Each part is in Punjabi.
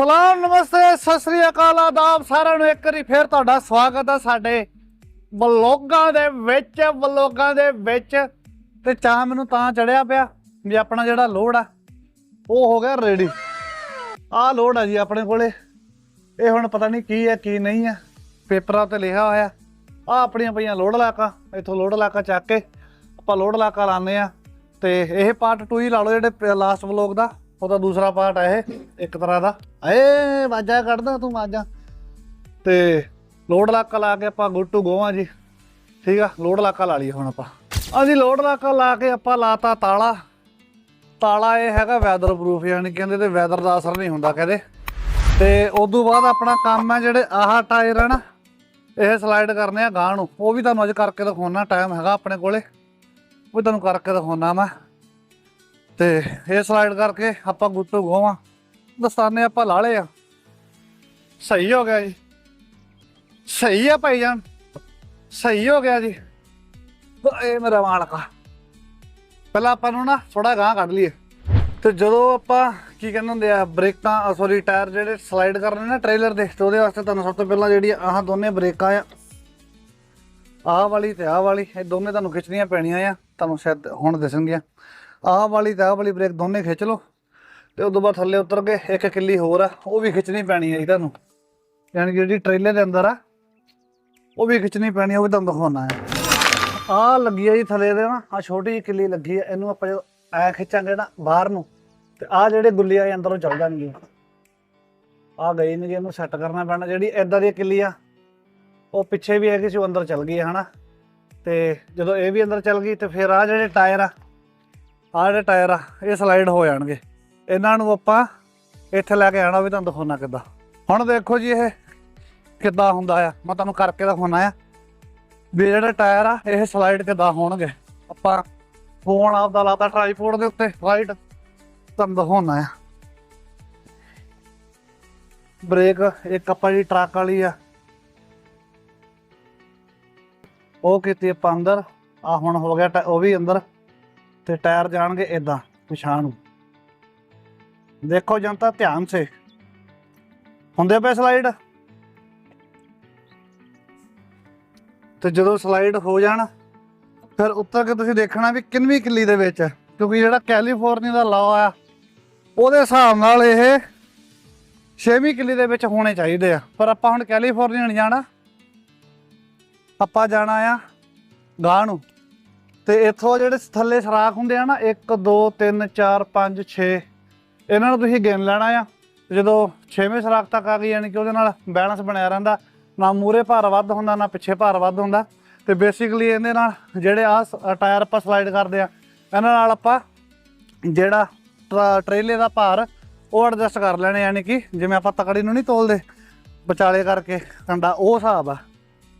ਸਲਾਮ, ਨਮਸਤੇ, ਸਤਿ ਸ੍ਰੀ ਅਕਾਲ, ਆਦਾਬ, ਸਾਰਿਆਂ ਨੂੰ ਇੱਕ ਵਾਰੀ ਫੇਰ ਤੁਹਾਡਾ ਸਵਾਗਤ ਹੈ ਸਾਡੇ ਵਲੋਗਾਂ ਦੇ ਵਿੱਚ, ਵਲੋਗਾਂ ਦੇ ਵਿੱਚ। ਤੇ ਚਾਹ ਮੈਨੂੰ ਤਾਂ ਚੜਿਆ ਪਿਆ ਵੀ ਆਪਣਾ ਜਿਹੜਾ ਲੋਡ ਆ, ਉਹ ਹੋ ਗਿਆ ਰੈਡੀ ਆਹ ਲੋਡ ਆ ਜੀ ਆਪਣੇ ਕੋਲੇ। ਇਹ ਹੁਣ ਪਤਾ ਨਹੀਂ ਕੀ ਹੈ ਕੀ ਨਹੀਂ ਹੈ ਪੇਪਰਾਂ ਤੇ ਲਿਖਿਆ ਹੋਇਆ। ਆ ਆਪਣੀਆਂ ਪਈਆਂ ਲੋਡ ਲਾਕਾਂ, ਇੱਥੋਂ ਲੋਡ ਲਾਕਾਂ ਚੱਕ ਕੇ ਆਪਾਂ ਲੋਡ ਲਾਕਾਂ ਲਾਉਂਦੇ ਆ। ਤੇ ਇਹ ਪਾਰਟ 2 ਹੀ ਲਾ ਲਓ ਜਿਹੜੇ ਲਾਸਟ ਵਲੋਗ ਦਾ। ਉਹਦਾ ਦੂਸਰਾ ਪਾਰਟ ਹੈ ਇਹ, ਇੱਕ ਤਰ੍ਹਾਂ ਦਾ। ਏ ਵਾਜਾ ਕੱਢਦਾ ਤੂੰ ਵਾਜਾ ਤੇ ਲੋਡ ਲਾਕਾ ਲਾ ਕੇ ਆਪਾਂ ਗੁੱਡ ਟੂ ਗੋਵਾਂ ਜੀ। ਠੀਕ ਆ ਲੋਡ ਲਾਕਾ ਲਾ ਲਈਏ ਹੁਣ ਆਪਾਂ। ਅਸੀਂ ਲੋਡ ਲਾਕਾ ਲਾ ਕੇ ਆਪਾਂ ਲਾਤਾ ਤਾਲਾ। ਤਾਲਾ ਇਹ ਹੈਗਾ ਵੈਦਰ ਪ੍ਰੂਫ ਯਾਨੀ ਕਹਿੰਦੇ ਤੇ ਵੈਦਰ ਦਾ ਅਸਰ ਨਹੀਂ ਹੁੰਦਾ ਕਹਿੰਦੇ ਤੇ ਉਸ ਤੋਂ ਬਾਅਦ ਆਪਣਾ ਕੰਮ ਹੈ ਜਿਹੜੇ ਆਹ ਟਾਇਰ ਹਨ ਇਹ ਸਲਾਈਡ ਕਰਨੇ ਆ ਗਾਂ ਨੂੰ। ਉਹ ਵੀ ਤੁਹਾਨੂੰ ਅੱਜ ਕਰਕੇ ਦਿਖਾਉਣਾ ਟਾਈਮ ਹੈਗਾ ਆਪਣੇ ਕੋਲੇ। ਉਹ ਵੀ ਤੁਹਾਨੂੰ ਕਰਕੇ ਦਿਖਾਉਣਾ ਮੈਂ। ਤੇ ਇਹ ਸਲਾਈਡ ਕਰਕੇ ਆਪਾਂ ਗੁੱਟੂ ਗੋਵਾਂ। ਦਸਤਾਨੇ ਆਪਾਂ ਲਾ ਲਏ ਆ। ਸਹੀ ਹੋ ਗਿਆ ਜੀ। ਸਹੀ ਆ ਭਾਈ ਜਾਨ। ਸਹੀ ਹੋ ਗਿਆ ਜੀ। ਇਹ ਮੇਰਾ ਮਾਲਕਾ ਪਹਿਲਾਂ ਆਪਾਂ ਨੂੰ ਨਾ ਥੋੜਾ ਗਾਂ ਕੱਢ ਲਈਏ। ਤੇ ਜਦੋਂ ਆਪਾਂ ਕੀ ਕਹਿੰਦੇ ਹੁੰਦੇ ਆ, ਬ੍ਰੇਕਾਂ ਸੌਰੀ ਟਾਇਰ ਜਿਹੜੇ ਸਲਾਈਡ ਕਰਨੇ ਨਾ ਟ੍ਰੇਲਰ ਦੇ, ਤੇ ਉਹਦੇ ਵਾਸਤੇ ਤੁਹਾਨੂੰ ਸਭ ਤੋਂ ਪਹਿਲਾਂ ਜਿਹੜੀ ਆਹ ਦੋਨੇ ਬ੍ਰੇਕਾਂ ਆ, ਆਹ ਵਾਲੀ ਤੇ ਆਹ ਵਾਲੀ, ਇਹ ਦੋਨੇ ਤੁਹਾਨੂੰ ਖਿੱਚਣੀਆਂ ਪੈਣੀਆਂ ਆ। ਤੁਹਾਨੂੰ ਸ਼ਾਇਦ ਹੁਣ ਦਿਸਣਗੀਆਂ। ਆਹ ਵਾਲੀ ਤਾਂ ਆਹ ਵਾਲੀ ਬ੍ਰੇਕ ਦੋਨੇ ਖਿੱਚ ਲਓ ਤੇ ਉਦੋਂ ਬਾਅਦ ਥੱਲੇ ਉਤਰ ਕੇ ਇੱਕ ਕਿੱਲੀ ਹੋਰ ਆ, ਉਹ ਵੀ ਖਿੱਚਣੀ ਪੈਣੀ ਹੈ ਜੀ ਤੁਹਾਨੂੰ। ਯਾਨੀ ਕਿ ਜਿਹੜੀ ਟ੍ਰੇਲਰ ਦੇ ਅੰਦਰ ਆ, ਉਹ ਵੀ ਖਿੱਚਣੀ ਪੈਣੀ ਉਹ ਵੀ ਤੁਹਾਨੂੰ ਦਿਖਾਉਣਾ ਹੈ ਆਹ ਲੱਗੀ ਆ ਜੀ ਥੱਲੇ ਦੇ ਨਾ ਆ ਛੋਟੀ ਜਿਹੀ ਕਿੱਲੀ ਲੱਗੀ ਆ, ਇਹਨੂੰ ਆਪਾਂ ਜਦੋਂ ਐ ਖਿੱਚਾਂਗੇ ਨਾ ਬਾਹਰ ਨੂੰ, ਤੇ ਆ ਜਿਹੜੇ ਗੁੱਲੀ ਆ ਅੰਦਰੋਂ ਚੱਲ ਜਾਣਗੇ। ਆ ਗਈ ਨੇ ਜੀ, ਇਹਨੂੰ ਸੈੱਟ ਕਰਨਾ ਪੈਣਾ, ਜਿਹੜੀ ਇਦਾਂ ਦੀ ਕਿੱਲੀ ਆ, ਉਹ ਪਿੱਛੇ ਵੀ ਹੈਗੀ ਸੀ, ਉਹ ਅੰਦਰ ਚੱਲ ਗਈ ਹੈ ਹਨਾ। ਤੇ ਜਦੋਂ ਇਹ ਵੀ ਅੰਦਰ ਚੱਲ ਗਈ, ਤੇ ਫਿਰ ਆ ਜਿਹੜੇ ਟਾਇਰ ਆ ਆਹ ਜਿਹੜੇ ਟਾਇਰ ਆ, ਇਹ ਸਲਾਈਡ ਹੋ ਜਾਣਗੇ। ਇਹਨਾਂ ਨੂੰ ਆਪਾਂ ਇੱਥੇ ਲੈ ਕੇ ਆਣਾ ਵੀ ਤੁਹਾਨੂੰ ਦਿਖਾਉਣਾ ਕਿੱਦਾਂ। ਹੁਣ ਦੇਖੋ ਜੀ ਇਹ ਕਿੱਦਾਂ ਹੁੰਦਾ ਆ। ਮੈਂ ਤੁਹਾਨੂੰ ਕਰਕੇ ਦਿਖਾਉਣਾ ਆ। ਵੀ ਜਿਹੜੇ ਟਾਇਰ ਆ, ਇਹ ਸਲਾਈਡ ਕਿੱਦਾਂ ਹੋਣਗੇ। ਆਪਾਂ ਫੋਨ ਆਪਦਾ ਲਾਤਾ ਟ੍ਰਾਈਪੋਡ ਦੇ ਉੱਤੇ ਰਾਈਟ ਤੁਹਾਨੂੰ ਦਿਖਾਉਣਾ ਆ। ਬ੍ਰੇਕ, ਇੱਕ ਆਪਾਂ ਜੀ ਟਰੱਕ ਵਾਲੀ ਆ। ਉਹ ਕੀਤੀ ਆਪਾਂ ਅੰਦਰ। ਆ ਹੁਣ ਹੋ ਗਿਆ ਟਾ- ਉਹ ਵੀ ਅੰਦਰ। ਤੇ ਟਾਇਰ ਜਾਣਗੇ ਇਦਾਂ ਪਿਛਾਂ ਨੂੰ। ਦੇਖੋ ਜਨਤਾ, ਧਿਆਨ ਸੇ। ਹੁੰਦੇ ਪਏ ਸਲਾਈਡ ਤੇ ਜਦੋਂ ਸਲਾਈਡ ਹੋ ਜਾਣ, ਫਿਰ ਉੱਤਰ ਕੇ ਤੁਸੀਂ ਦੇਖਣਾ ਵੀ ਕਿੰਨਵੀਂ ਕਿੱਲੀ ਦੇ ਵਿੱਚ ਕਿਉਂਕਿ ਜਿਹੜਾ ਕੈਲੀਫੋਰਨੀਆ ਦਾ ਲਾਅ ਆ, ਉਹਦੇ ਹਿਸਾਬ ਨਾਲ ਇਹ 6ਵੀਂ ਕਿੱਲੀ ਦੇ ਵਿੱਚ ਹੋਣੇ ਚਾਹੀਦੇ ਆ। ਪਰ ਆਪਾਂ ਹੁਣ ਕੈਲੀਫੋਰਨੀਆ ਨਹੀਂ ਜਾਣਾ। ਆਪਾਂ ਜਾਣਾ ਆ ਗਾਹ ਨੂੰ। ਤੇ ਇੱਥੋਂ ਜਿਹੜੇ ਥੱਲੇ ਸਰਾਖ ਹੁੰਦੇ ਆ ਨਾ 1 2 3 4 5 6 ਇਹਨਾਂ ਨੂੰ ਤੁਸੀਂ ਗਿਣ ਲੈਣਾ ਆ। ਜਦੋਂ 6ਵੇਂ ਸਰਾਖ ਤੱਕ ਆ ਗਈ, ਯਾਨੀ ਕਿ ਉਹਦੇ ਨਾਲ ਬੈਲੈਂਸ ਬਣਿਆ ਰਹਿੰਦਾ, ਨਾ ਮੂਰੇ ਭਾਰ ਵੱਧ ਹੁੰਦਾ, ਨਾ ਪਿੱਛੇ ਭਾਰ ਵੱਧ ਹੁੰਦਾ। ਤੇ ਬੇਸਿਕਲੀ ਇਹਦੇ ਨਾਲ ਜਿਹੜੇ ਆ ਟਾਇਰ ਆਪਾਂ ਸਲਾਈਡ ਕਰਦੇ ਆ, ਇਹਨਾਂ ਨਾਲ ਆਪਾਂ ਜਿਹੜਾ ਟਰਾ- ਟਰੇਲੇ ਦਾ ਭਾਰ, ਉਹ ਐਡਜਸਟ ਕਰ ਲੈਣੇ ਯਾਨੀ ਕਿ ਜਿਵੇਂ ਆਪਾਂ ਤਕੜੀ ਨੂੰ ਨਹੀਂ ਤੋਲਦੇ, ਵਿਚਾਲੇ ਕਰਕੇ, ਕੰਡਾ ਉਹ ਹਿਸਾਬ ਆ।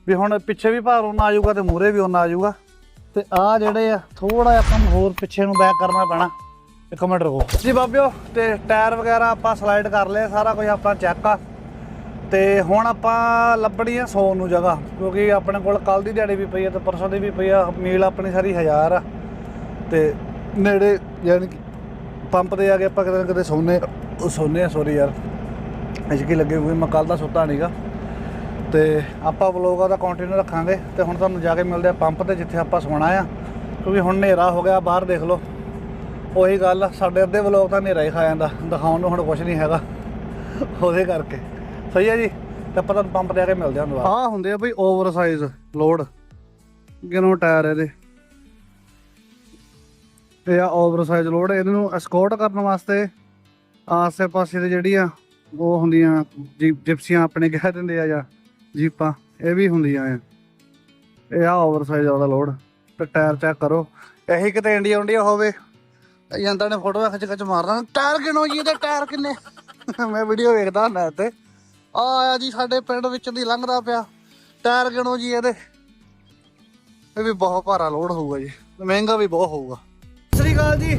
ਵੀ ਹੁਣ ਪਿੱਛੇ ਵੀ ਭਾਰ ਉਹਨਾਂ ਆਜੂਗਾ ਜਾਊਗਾ ਤੇ ਮੂਰੇ ਵੀ ਉਹਨਾਂ ਆਜੂਗਾ ਤੇ ਆ ਜਿਹੜੇ ਆ ਥੋੜਾ ਜਿਹਾ ਨੂੰ ਹੋਰ ਪਿੱਛੇ ਨੂੰ ਬੈਕ ਕਰਨਾ ਪੈਣਾ। ਇੱਕ ਮਿੰਟ ਰੁਕੋ। ਜੀ ਬਾਬਿਓ, ਤੇ ਟਾਇਰ ਵਗੈਰਾ ਆਪਾਂ ਸਲਾਈਡ ਕਰ ਲਿਆ ਸਾਰਾ ਕੁਝ ਆਪਾਂ ਚੈੱਕ ਆ। ਤੇ ਹੁਣ ਆਪਾਂ ਲੱਭਣੀ ਆ 100 ਨੂੰ ਜਗ੍ਹਾ, ਕਿਉਂਕਿ ਆਪਣੇ ਕੋਲ ਕੱਲ ਦੀ ਦਿਹਾੜੀ ਵੀ ਪਈ ਆ ਤੇ ਪਰਸੋਂ ਦੀ ਵੀ ਪਈ ਆ, ਮੀਲ ਆਪਣੀ ਸਾਰੀ 1000 ਆ। ਤੇ ਨੇੜੇ ਯਾਨੀ ਕਿ ਪੰਪ ਤੇ ਆ ਕੇ ਆਪਾਂ ਕਿਤੇ ਨਾ ਕਿਤੇ ਸੌਨੇ ਉਹ ਸੌਨੇ ਆ ਸੌਰੀ ਯਾਰ ਇਸ਼ਕੀ ਲੱਗੇ ਹੋਏ, ਮੈਂ ਕੱਲ ਦਾ ਸੁੱਤਾ ਨਹੀਂਗਾ ਤੇ ਆਪਾਂ ਵਲੋਗ ਦਾ ਕੰਟੀਨਿਊ ਰੱਖਾਂਗੇ ਤੇ ਹੁਣ ਤੁਹਾਨੂੰ ਜਾ ਕੇ ਮਿਲਦੇ ਆ ਪੰਪ ਤੇ ਜਿੱਥੇ ਆਪਾਂ ਸੋਣਾ ਆ। ਕਿਉਂਕਿ ਹੁਣ ਹਨੇਰਾ ਹੋ ਗਿਆ ਬਾਹਰ ਦੇਖ ਲਓ। ਉਹੀ ਗੱਲ ਆ, ਸਾਡੇ ਅੱਧੇ ਵਲੋਗ ਤਾਂ ਹਨੇਰਾ ਹੀ ਖਾ ਜਾਂਦਾ। ਦਿਖਾਉਣ ਨੂੰ ਹੁਣ ਕੁਝ ਨਹੀਂ ਹੈਗਾ। ਉਹਦੇ ਕਰਕੇ। ਸਹੀ ਹੈ ਜੀ? ਤੇ ਆਪਾਂ ਤੁਹਾਨੂੰ ਪੰਪ ਤੇ ਆ ਕੇ ਮਿਲਦੇ ਹਾਂ ਦੁਬਾਰਾ। ਆਹ ਹੁੰਦੇ ਆ ਬਈ ਓਵਰ ਸਾਈਜ਼ ਲੋਡ ਕਿਨੋਂ ਟਾਇਰ ਇਹਦੇ। ਤੇ ਆ ਓਵਰ ਸਾਈਜ਼ ਲੋਡ ਇਹਨਾਂ ਨੂੰ ਐਸਕੋਰਟ ਕਰਨ ਵਾਸਤੇ ਆਸੇ ਪਾਸੇ ਦੇ ਜਿਹੜੀਆਂ ਉਹ ਹੁੰਦੀਆਂ ਜੀਪ ਜਿਪਸੀਆਂ ਆਪਣੇ ਕਹਿ ਦਿੰਦੇ ਆ ਜਾਂ ਜੀਪਾਂ, ਇਹ ਵੀ ਹੁੰਦੀਆਂ ਆ ਇਹ ਆ ਓਵਰ ਵਾਲਾ ਲੋਡ, ਤੇ ਟਾਇਰ ਚੈੱਕ ਕਰੋ। ਇਹੀ ਕਿਤੇ ਇੰਡੀਆ ਇੰਡੀਆ ਹੋਵੇ। ਜਾਂਦਾ ਨੇ ਫੋਟੋ ਖਿੱਚ ਖਿੱਚ ਮਾਰਦਾ ਟਾਇਰ ਕਿਨੋ ਜੀ ਇਹਦੇ, ਟਾਇਰ ਕਿੰਨੇ? ਮੈਂ ਵੀਡੀਓ ਵੇਖਦਾ ਹੁੰਦਾ ਤੇ ਆ ਆਇਆ ਜੀ ਸਾਡੇ ਪਿੰਡ ਵਿੱਚ ਦੀ ਲੰਘਦਾ ਪਿਆ। ਟਾਇਰ ਕਿਨੋ ਜੀ ਇਹਦੇ? ਇਹ ਵੀ ਬਹੁਤ ਭਾਰਾ ਲੋਡ ਹੋਊਗਾ ਜੀ। ਮਹਿੰਗਾ ਵੀ ਬਹੁਤ ਹੋਊਗਾ। ਸਤਿ ਸ੍ਰੀ ਅਕਾਲ ਜੀ।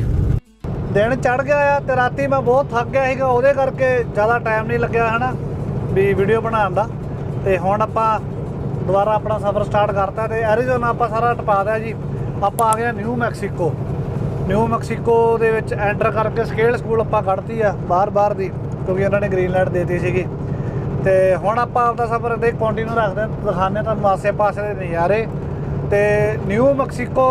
ਦਿਨ ਚੜ ਗਿਆ ਆ ਤੇ ਰਾਤੀ ਮੈਂ ਬਹੁਤ ਥੱਕ ਗਿਆ ਸੀਗਾ। ਉਹਦੇ ਕਰਕੇ ਜ਼ਿਆਦਾ ਟਾਈਮ ਨਹੀਂ ਲੱਗਿਆ ਹਨਾ, ਵੀ ਵੀਡੀਓ ਬਣਾਉਣ ਦਾ। ਤੇ ਹੁਣ ਆਪਾਂ ਦੁਬਾਰਾ ਆਪਣਾ ਸਫ਼ਰ ਸਟਾਰਟ ਕਰਤਾ ਤੇ ਐਰੀਜ਼ੋਨਾ ਆਪਾਂ ਸਾਰਾ ਟਪਾ ਦਿਆ ਜੀ। ਆਪਾਂ ਆ ਗਏ ਆ ਨਿਊ ਮੈਕਸੀਕੋ ਨਿਊ ਮੈਕਸੀਕੋ ਦੇ ਵਿੱਚ ਐਂਟਰ ਕਰਕੇ ਸਕੇਲ ਸਕੂਲ ਆਪਾਂ ਕੱਢਤੀ ਆ ਬਾਹਰ ਬਾਹਰ ਦੀ, ਕਿਉਂਕਿ ਇਹਨਾਂ ਨੇ ਗ੍ਰੀਨ ਲਾਈਟ ਦੇਤੀ ਸੀਗੀ। ਤੇ ਹੁਣ ਆਪਾਂ ਆਪਦਾ ਸਫ਼ਰ ਦੇ ਕੰਟੀਨਿਊ ਰੱਖਦੇ ਹਾਂ। ਤੁਹਾਨੂੰ ਆਸੇ-ਪਾਸੇ ਦੇ ਨਜ਼ਾਰੇ। ਤੇ ਨਿਊ ਮੈਕਸੀਕੋ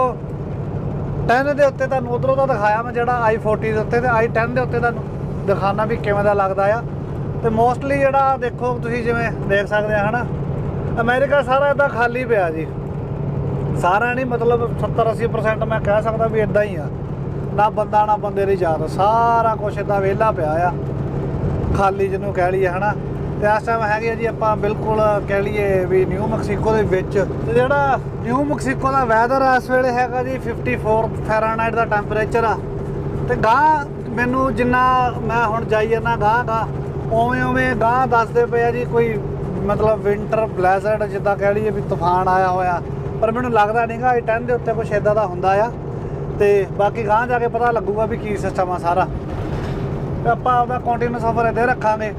10 ਦੇ ਉੱਤੇ ਤੁਹਾਨੂੰ ਉਧਰੋਂ ਦਾ ਦਿਖਾਇਆ ਮੈਂ ਜਿਹੜਾ i40 ਦੇ ਉੱਤੇ ਤੇ i10 ਦੇ ਉੱਤੇ ਤੁਹਾਨੂੰ ਦਿਖਾਣਾ ਵੀ ਕਿਵੇਂ ਦਾ ਲੱਗਦਾ ਆ। ਤੇ ਮੋਸਟਲੀ ਜਿਹੜਾ ਦੇਖੋ ਤੁਸੀਂ ਜਿਵੇਂ ਦੇਖ ਸਕਦੇ ਆ, ਹਨਾ? ਅਮਰੀਕਾ ਸਾਰਾ ਇਦਾਂ ਖਾਲੀ ਪਿਆ ਜੀ। ਸਾਰਾ ਨਹੀਂ ਮਤਲਬ 70 80% ਮੈਂ ਕਹਿ ਸਕਦਾ ਵੀ ਇਦਾਂ ਹੀ ਆ। ਨਾ ਬੰਦਾ, ਨਾ ਬੰਦੇ ਦੀ ਯਾਦ ਸਾਰਾ ਕੁਝ ਇਦਾਂ ਵਿਹਲਾ ਪਿਆ ਆ। ਖਾਲੀ ਜਿਹਨੂੰ ਕਹਿ ਲਈਏ, ਹਨਾ? ਤੇ ਇਸ ਟਾਈਮ ਹੈਗੇ ਆ ਜੀ ਆਪਾਂ ਬਿਲਕੁਲ ਕਹਿ ਲਈਏ ਵੀ ਨਿਊ ਮੈਕਸੀਕੋ ਦੇ ਵਿੱਚ। ਤੇ ਜਿਹੜਾ ਨਿਊ ਮੈਕਸੀਕੋ ਦਾ ਵੈਦਰ ਇਸ ਵੇਲੇ ਹੈਗਾ ਜੀ 54 ਫੈਰਾਨਾਈਟ ਦਾ ਟੈਂਪਰੇਚਰ ਆ। ਤੇ ਗਾਂ ਮੈਨੂੰ ਜਿੰਨਾ ਮੈਂ ਹੁਣ ਜਾਈ ਜਾਂਦਾ ਗਾਂ ਗਾਂ ਉਵੇਂ ਉਵੇਂ ਗਾਂ ਦੱਸਦੇ ਪਏ ਆ ਜੀ, ਕੋਈ ਮਤਲਬ ਵਿੰਟਰ ਬਲੈਜ਼ਰਡ ਜਿੱਦਾਂ ਕਹਿ ਲਈਏ ਵੀ ਤੂਫਾਨ ਆਇਆ ਹੋਇਆ, ਪਰ ਮੈਨੂੰ ਲੱਗਦਾ ਨਹੀਂਗਾ ਇਹ 10 ਦੇ ਉੱਤੇ ਕੁਝ ਇਦਾਂ ਦਾ ਹੁੰਦਾ ਆ। ਤੇ ਬਾਕੀ ਗਾਂ ਜਾ ਕੇ ਪਤਾ ਲੱਗੂਗਾ ਵੀ ਕੀ ਸਿਸਟਮ ਆ ਸਾਰਾ। ਆਪਾਂ ਆਪਦਾ ਕੰਟੀਨਿਊ ਸਫ਼ਰ ਇੱਥੇ ਰੱਖਾਂਗੇ।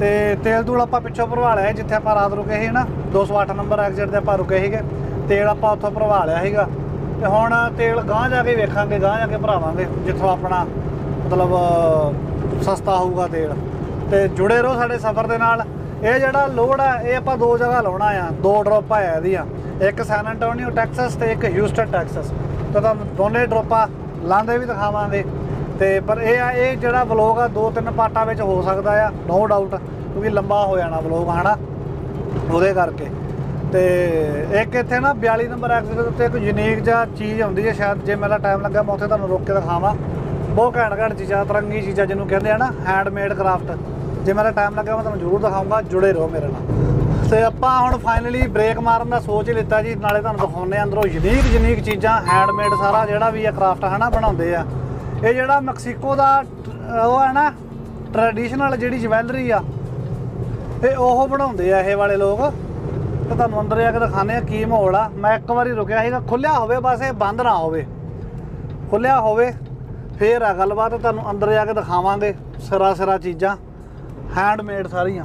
ਤੇ ਤੇਲ ਤੂਲ ਆਪਾਂ ਪਿੱਛੋਂ ਭਰਵਾ ਲਿਆ ਜਿੱਥੇ ਆਪਾਂ ਰਾਤ ਰੁਕੇ ਸੀ ਨਾ 208 ਨੰਬਰ ਐਗਜ਼ਿਟ ਤੇ ਆਪਾਂ ਰੁਕੇ ਸੀਗੇ। ਤੇਲ ਆਪਾਂ ਉੱਥੋਂ ਭਰਵਾ ਲਿਆ ਸੀਗਾ। ਤੇ ਹੁਣ ਤੇਲ ਗਾਂ ਜਾ ਕੇ ਵੇਖਾਂਗੇ ਗਾਂ ਜਾ ਕੇ ਭਰਾਵਾਂਗੇ, ਜਿੱਥੋਂ ਆਪਣਾ ਮਤਲਬ ਸਸਤਾ ਹੋਊਗਾ ਤੇਲ। ਤੇ ਜੁੜੇ ਰਹੋ ਸਾਡੇ ਸਫ਼ਰ ਦੇ ਨਾਲ। ਇਹ ਜਿਹੜਾ ਲੋਡ ਆ, ਇਹ ਆਪਾਂ ਦੋ ਜਗ੍ਹਾ ਲਾਉਣਾ ਆ, ਦੋ ਡ੍ਰੌਪਾਂ ਆ ਇਹਦੀਆਂ। ਇੱਕ ਸੈਨ ਐਂਟੋਨੀਓ ਟੈਕਸਸ ਤੇ ਇੱਕ ਹਿਊਸਟਨ ਟੈਕਸਸ ਤਾਂ ਤੁਹਾਨੂੰ ਦੋਨੇ ਡ੍ਰੌਪਾਂ ਲਾਉਂਦੇ ਵੀ ਦਿਖਾਵਾਂਗੇ। ਤੇ ਪਰ ਇਹ ਆ, ਇਹ ਜਿਹੜਾ ਵਲੌਗ ਆ, ਦੋ ਤਿੰਨ ਪਾਰਟਾਂ ਵਿੱਚ ਹੋ ਸਕਦਾ ਆ ਨੋ ਡਾਊਟ ਕਿਉਂਕਿ ਲੰਬਾ ਹੋ ਜਾਣਾ ਵਲੌਗ ਹਨਾ? ਉਹਦੇ ਕਰਕੇ। ਤੇ ਇੱਕ ਇੱਥੇ ਨਾ 42 ਨੰਬਰ ਐਕਸਿਟ ਉੱਤੇ ਇੱਕ ਯੂਨੀਕ ਜਿਹਾ ਚੀਜ਼ ਆਉਂਦੀ ਹੈ ਸ਼ਾਇਦ ਜੇ ਮੇਰਾ ਟਾਈਮ ਲੱਗਾ, ਮੈਂ ਉੱਥੇ ਤੁਹਾਨੂੰ ਰੋਕ ਕੇ ਦਿਖਾਵਾਂ। ਬਹੁਤ ਘੈਂਟ ਘੈਂਟ ਚੀਜ਼ਾਂ, ਤਰੰਗੀ ਚੀਜ਼ਾਂ ਜਿਹਨੂੰ ਕਹਿੰਦੇ ਆ ਨਾ ਹੈਂਡਮੇਡ ਕਰਾਫਟ ਜੇ ਮੇਰਾ ਟਾਈਮ ਲੱਗਾ ਮੈਂ ਤੁਹਾਨੂੰ ਜ਼ਰੂਰ ਦਿਖਾਊਂਗਾ, ਜੁੜੇ ਰਹੋ ਮੇਰੇ ਨਾਲ। ਤੇ ਆਪਾਂ ਹੁਣ ਫਾਈਨਲੀ ਬ੍ਰੇਕ ਮਾਰਨ ਦਾ ਸੋਚ ਹੀ ਲਿੱਤਾ ਜੀ, ਨਾਲੇ ਤੁਹਾਨੂੰ ਦਿਖਾਉਂਦੇ ਆ ਅੰਦਰੋਂ ਯੂਨੀਕ ਯੂਨੀਕ ਚੀਜ਼ਾਂ ਹੈਂਡਮੇਡ ਸਾਰਾ ਜਿਹੜਾ ਵੀ ਆ ਕਰਾਫਟ ਹਨਾ, ਬਣਾਉਂਦੇ ਆ। ਇਹ ਜਿਹੜਾ ਮੈਕਸੀਕੋ ਦਾ ਟ- ਉਹ ਹੈ ਨਾ ਟ੍ਰੈਡੀਸ਼ਨਲ ਜਿਹੜੀ ਜਵੈਲਰੀ ਆ, ਇਹ ਉਹ ਬਣਾਉਂਦੇ ਆ ਇਹ ਵਾਲੇ ਲੋਕ। ਤੇ ਤੁਹਾਨੂੰ ਅੰਦਰ ਜਾ ਕੇ ਦਿਖਾਉਂਦੇ ਆ ਕੀ ਮਾਹੌਲ ਆ। ਮੈਂ ਇੱਕ ਵਾਰੀ ਰੁਕਿਆ ਸੀਗਾ ਖੁੱਲਿਆ ਹੋਵੇ ਬਸ, ਇਹ ਬੰਦ ਨਾ ਹੋਵੇ। ਖੁੱਲਿਆ ਹੋਵੇ, ਫੇਰ ਆ ਗੱਲਬਾਤ, ਤੁਹਾਨੂੰ ਅੰਦਰ ਜਾ ਕੇ ਦਿਖਾਵਾਂਗੇ ਸਿਰਾ ਸਿਰਾ ਚੀਜ਼ਾਂ। ਹੈਂਡਮੇਡ ਸਾਰੀਆਂ।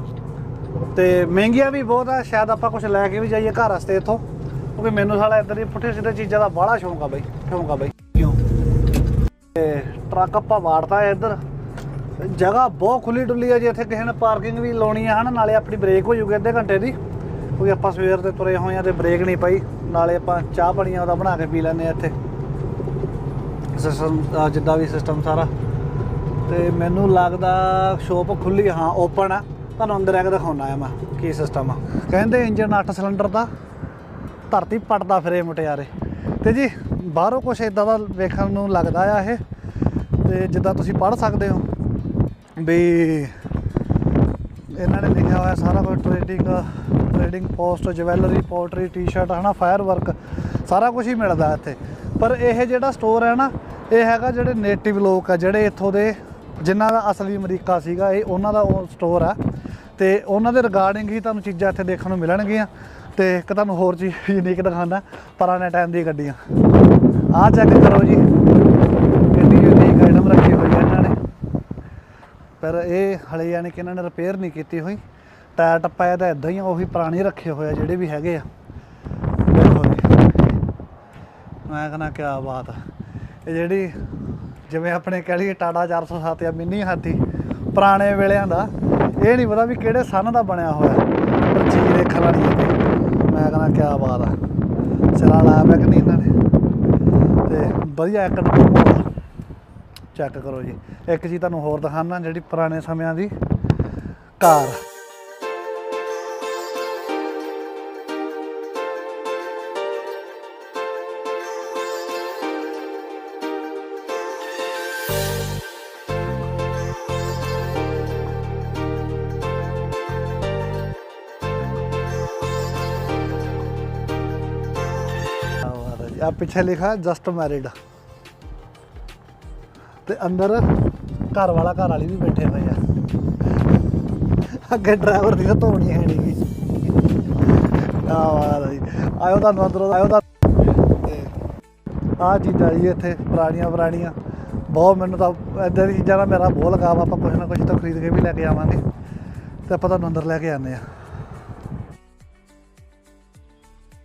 ਤੇ ਮਹਿੰਗੀਆਂ ਵੀ ਬਹੁਤ ਆ, ਸ਼ਾਇਦ ਆਪਾਂ ਕੁਝ ਲੈ ਕੇ ਵੀ ਜਾਈਏ ਘਰ ਵਾਸਤੇ ਇੱਥੋਂ। ਕਿਉਂਕਿ ਮੈਨੂੰ ਸਾਲਾ ਇਦਾਂ ਦੀ ਪੁੱਠੇ ਸਿੱਧੇ ਚੀਜ਼ਾਂ ਦਾ ਬੜਾ ਸ਼ੌਂਕ ਆ ਬਾਈ, ਸ਼ੌਂਕ ਆ ਬਾਈ। ਕਿਉਂ ਤੇ ਟਰੱਕ ਆਪਾਂ ਵਾੜਤਾ ਹੈ ਇੱਧਰ। ਜਗ੍ਹਾ ਬਹੁਤ ਖੁੱਲੀ ਡੁੱਲੀ ਆ ਜੇ, ਇੱਥੇ ਕਿਸੇ ਨੇ ਪਾਰਕਿੰਗ ਵੀ ਲਾਉਣੀ ਆ ਹਨਾ, ਨਾਲੇ ਆਪਣੀ ਬ੍ਰੇਕ ਹੋ ਜੂਗੀ ਅੱਧੇ ਘੰਟੇ ਦੀ। ਕਿਉਂਕਿ ਆਪਾਂ ਸਵੇਰ ਦੇ ਤੁਰੇ ਹੋਏ ਆ ਤੇ ਬ੍ਰੇਕ ਨਹੀਂ ਪਈ, ਨਾਲੇ ਆਪਾਂ ਚਾਹ ਪਾਣੀ ਉਹਦਾ ਬਣਾ ਕੇ ਪੀ ਲੈਂਦੇ ਆ ਇੱਥੇ। ਸਿਸਟਮ ਜਿੱਦਾਂ ਵੀ ਸਿਸਟਮ ਸਾਰਾ। ਤੇ ਮੈਨੂੰ ਲੱਗਦਾ ਸ਼ੋਪ ਖੁੱਲੀ ਹਾਂ ਓਪਨ ਆ। ਤੁਹਾਨੂੰ ਅੰਦਰ ਆ ਕੇ ਦਿਖਾਉਣਾ ਆ ਮੈਂ, ਕੀ ਸਿਸਟਮ ਆ। ਕਹਿੰਦੇ ਇੰਜਨ 8 ਸਿਲੰਡਰ ਦਾ, ਧਰਤੀ ਪਟਦਾ ਫਿਰੇ ਮੁਟਿਆਰੇ। ਤੇ ਜੀ, ਬਾਹਰੋਂ ਕੁਛ ਇਦਾਂ ਦਾ ਵੇਖਣ ਨੂੰ ਲੱਗਦਾ ਆ ਇਹ, ਤੇ ਜਿੱਦਾਂ ਤੁਸੀਂ ਪੜ੍ਹ ਸਕਦੇ ਹੋ ਵੀ ਇਹਨਾਂ ਨੇ ਲਿਖਿਆ ਹੋਇਆ ਸਾਰਾ ਕੁਝ trading trading post jewellery pottery T-shirt ਹਨਾ ਫਾਇਰ ਵਰਕ ਸਾਰਾ ਕੁਝ ਹੀ ਮਿਲਦਾ ਇੱਥੇ। ਪਰ ਇਹ ਜਿਹੜਾ ਸਟੋਰ ਹੈ ਨਾ, ਇਹ ਹੈਗਾ ਜਿਹੜੇ ਨੇਟਿਵ ਲੋਕ ਆ, ਜਿਹੜੇ ਇੱਥੋਂ ਦੇ ਜਿਨ੍ਹਾਂ ਦਾ ਅਸਲੀ ਅਮਰੀਕਾ ਸੀਗਾ ਇਹ ਉਹਨਾਂ ਦਾ ਉਹ ਸਟੋਰ ਆ। ਤੇ ਉਹਨਾਂ ਦੇ ਰਿਗਾਰਡਿੰਗ ਹੀ ਤੁਹਾਨੂੰ ਚੀਜ਼ਾਂ ਇੱਥੇ ਦੇਖਣ ਨੂੰ ਮਿਲਣਗੀਆਂ। ਤੇ ਇੱਕ ਤੁਹਾਨੂੰ ਹੋਰ ਚੀਜ਼ ਯੂਨੀਕ ਦਿਖਾਉਂਦਾ ਪੁਰਾਣੇ ਟਾਈਮ ਦੀ ਗੱਡੀਆਂ। ਆਹ ਚੈੱਕ ਕਰੋ ਜੀ। ਕਿੰਨੀ ਯੂਨੀਕ ਆਈਟਮ ਰੱਖੀ ਹੋਈ ਹੈ ਇਹਨਾਂ ਨੇ। ਪਰ ਇਹ ਹਲੇ ਯਾਨੀ ਕਿ ਇਹਨਾਂ ਨੇ ਰਿਪੇਅਰ ਨਹੀਂ ਕੀਤੀ ਹੋਈ। ਟਾਇਰ ਟੱਪਾ ਇਹਦਾ ਇਦਾਂ ਹੀ ਆ, ਉਹੀ ਪੁਰਾਣੇ ਰੱਖੇ ਹੋਏ ਆ ਜਿਹੜੇ ਵੀ ਹੈਗੇ ਆ। ਦੇਖੋ ਜੀ। ਮੈਂ ਕਹਿੰਦਾ ਕੀ ਬਾਤ ਆ। ਇਹ ਜਿਹੜੀ ਜਿਵੇਂ ਆਪਣੇ ਕਹਿ ਲਈਏ ਟਾਟਾ 407 ਜਾਂ ਮਿੰਨੀ ਹਾਥੀ, ਪੁਰਾਣੇ ਵੇਲਿਆਂ ਦਾ, ਇਹ ਨਹੀਂ ਪਤਾ ਵੀ ਕਿਹੜੇ ਸਨ ਦਾ ਬਣਿਆ ਹੋਇਆ ਪਰ ਚੀਜ਼ ਦੇਖਣ ਵਾਲੀ ਹੈ ਮੈਂ ਕਹਿੰਦਾ ਕੀ ਬਾਤ ਆ। ਚਲਾ ਲਾਇਆ ਪਿਆ ਕਿ ਨਹੀਂ ਇਹਨਾਂ ਨੇ? ਤੇ ਵਧੀਆ ਇੱਕ ਨੰਬਰ ਚੈੱਕ ਕਰੋ ਜੀ। ਇੱਕ ਚੀਜ਼ ਤੁਹਾਨੂੰ ਹੋਰ ਦਿਖਾਣਾ ਜਿਹੜੀ ਪੁਰਾਣੇ ਸਮਿਆਂ ਦੀ ਕਾਰ। ਆ ਪਿੱਛੇ ਲਿਖਾ ਜਸਟ ਮੈਰਿਡ ਤੇ ਅੰਦਰ ਘਰ ਵਾਲਾ ਘਰ ਵਾਲੀ ਵੀ ਬੈਠੇ ਹੋਏ ਆ। ਅੱਗੇ ਡਰਾਈਵਰ ਦੀ ਧੋਣੀ ਹੈ ਨਹੀਂ ਆ ਵਾਹ ਜੀ। ਆਇਓ ਤੁਹਾਨੂੰ ਅੰਦਰੋਂ, ਆਇਓ ਤਾਂ ਆ ਚੀਜ਼ਾਂ ਜੀ ਇੱਥੇ, ਪੁਰਾਣੀਆਂ ਪੁਰਾਣੀਆਂ। ਬਹੁਤ ਮੈਨੂੰ ਤਾਂ ਇਦਾਂ ਦੀ ਚੀਜ਼ਾਂ ਨਾਲ ਮੇਰਾ ਬਹੁਤ ਲਗਾਵ ਆਪਾਂ ਕੁਝ ਨਾ ਕੁਝ ਤਾਂ ਖਰੀਦ ਕੇ ਵੀ ਲੈ ਕੇ ਆਵਾਂਗੇ। ਤੇ ਆਪਾਂ ਤੁਹਾਨੂੰ ਅੰਦਰ ਲੈ ਕੇ ਆਉਂਦੇ ਆ।